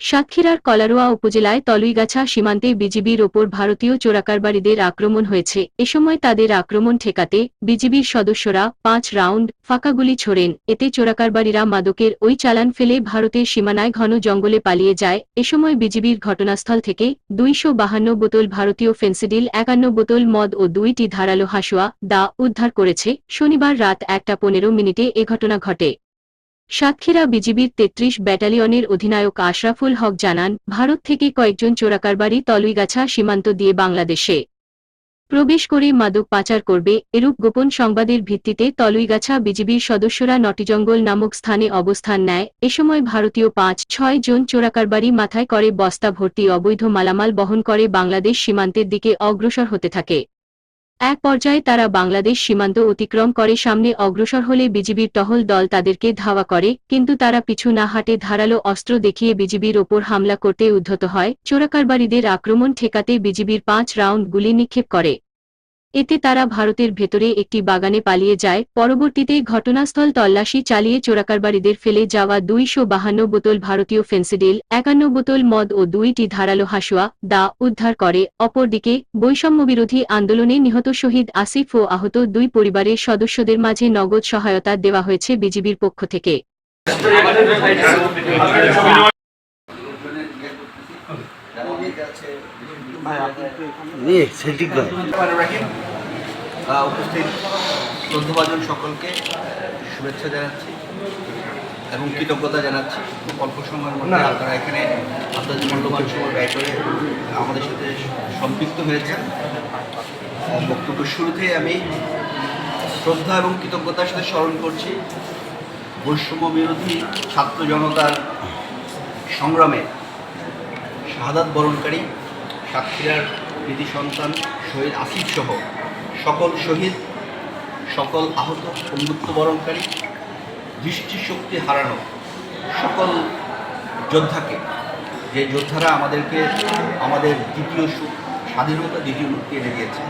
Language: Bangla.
সাতক্ষীরার কলারোয়া উপজেলায় তলুইগাছা সীমান্তে বিজিবির ওপর ভারতীয় চোরাকারবারীদের আক্রমণ হয়েছে। এ সময় তাদের আক্রমণ ঠেকাতে বিজিবির সদস্যরা পাঁচ রাউন্ড ফাঁকাগুলি ছোড়েন। এতে চোরাকারবারিরা মাদকের ওই চালান ফেলে ভারতের সীমানায় ঘন জঙ্গলে পালিয়ে যায়। এ সময় বিজিবির ঘটনাস্থল থেকে দুইশো বাহান্ন বোতল ভারতীয় ফেন্সিডিল, একান্ন বোতল মদ ও দুইটি ধারালো হাসুয়া দা উদ্ধার করেছে। শনিবার রাত একটা পনেরো মিনিটে এ ঘটনা ঘটে। সাতক্ষীরা বিজিবির তেত্রিশ ব্যাটালিয়নের অধিনায়ক আশরাফুল হক জানান, ভারত থেকে কয়েকজন চোরাকারবারি তলুইগাছা সীমান্ত দিয়ে বাংলাদেশে প্রবেশ করে মাদক পাচার করবে, এরূপ গোপন সংবাদের ভিত্তিতে তলুইগাছা বিজিবির সদস্যরা নটিজঙ্গল নামক স্থানে অবস্থান নেয়, এ সময় ভারতীয় পাঁচ ছয় জন চোরাকারবারি মাথায় করে বস্তা ভর্তি অবৈধ মালামাল বহন করে বাংলাদেশ সীমান্তের দিকে অগ্রসর হতে থাকে। এক পর্যায়ে তারা বাংলাদেশ সীমান্ত অতিক্রম করে, সামনে অগ্রসর হলে বিজিবির টহল দল তাদেরকে ধাওয়া করে, কিন্তু তারা পিছু না হাটে ধারালো অস্ত্র দেখিয়ে বিজিবির ওপর হামলা করতে উদ্ধত হয়। চোরাকারবারীদের আক্রমণ ঠেকাতে বিজিবির পাঁচ রাউন্ড গুলি নিক্ষেপ করে। এতে তারা ভারতের ভেতরে একটি বাগানে পালিয়ে যায়। পরবর্তীতে ঘটনাস্থল তল্লাশি চালিয়ে চোরাকারবারীদের ফেলে যাওয়া দুইশো বাহান্ন বোতল ভারতীয় ফেন্সিডিল, একান্ন বোতল মদ ও দুইটি ধারালো হাসুয়া দা উদ্ধার করে। অপরদিকে বৈষম্যবিরোধী আন্দোলনে নিহত শহীদ আসিফ ও আহত দুই পরিবারের সদস্যদের মাঝে নগদ সহায়তা দেওয়া হয়েছে বিজিবির পক্ষ থেকে। উপস্থিত সকলকে শুভেচ্ছা জানাচ্ছি এবং কৃতজ্ঞতা জানাচ্ছি। খুব অল্প সময়ের মধ্যে আপনারা এখানে আপনাদের মূল্যবান সময় ব্যয় করে আমাদের সাথে সম্পৃক্ত হয়েছেন। বক্তব্য শুরুতেই আমি শ্রদ্ধা এবং কৃতজ্ঞতার সাথে স্মরণ করছি বৈষম্য বিরোধী ছাত্র জনতার সংগ্রামে শাহাদাত বরণকারী সাতক্ষীরার কৃতি সন্তান শহীদ আসিফ সহ সকল শহীদ, সকল আহত বরণকারী, দৃষ্টিশক্তি হারানো সকল যোদ্ধাকে, যে যোদ্ধারা আমাদেরকে, আমাদের দ্বিতীয় স্বাধীনতা, দ্বিতীয় মুক্তি এনে দিয়েছে।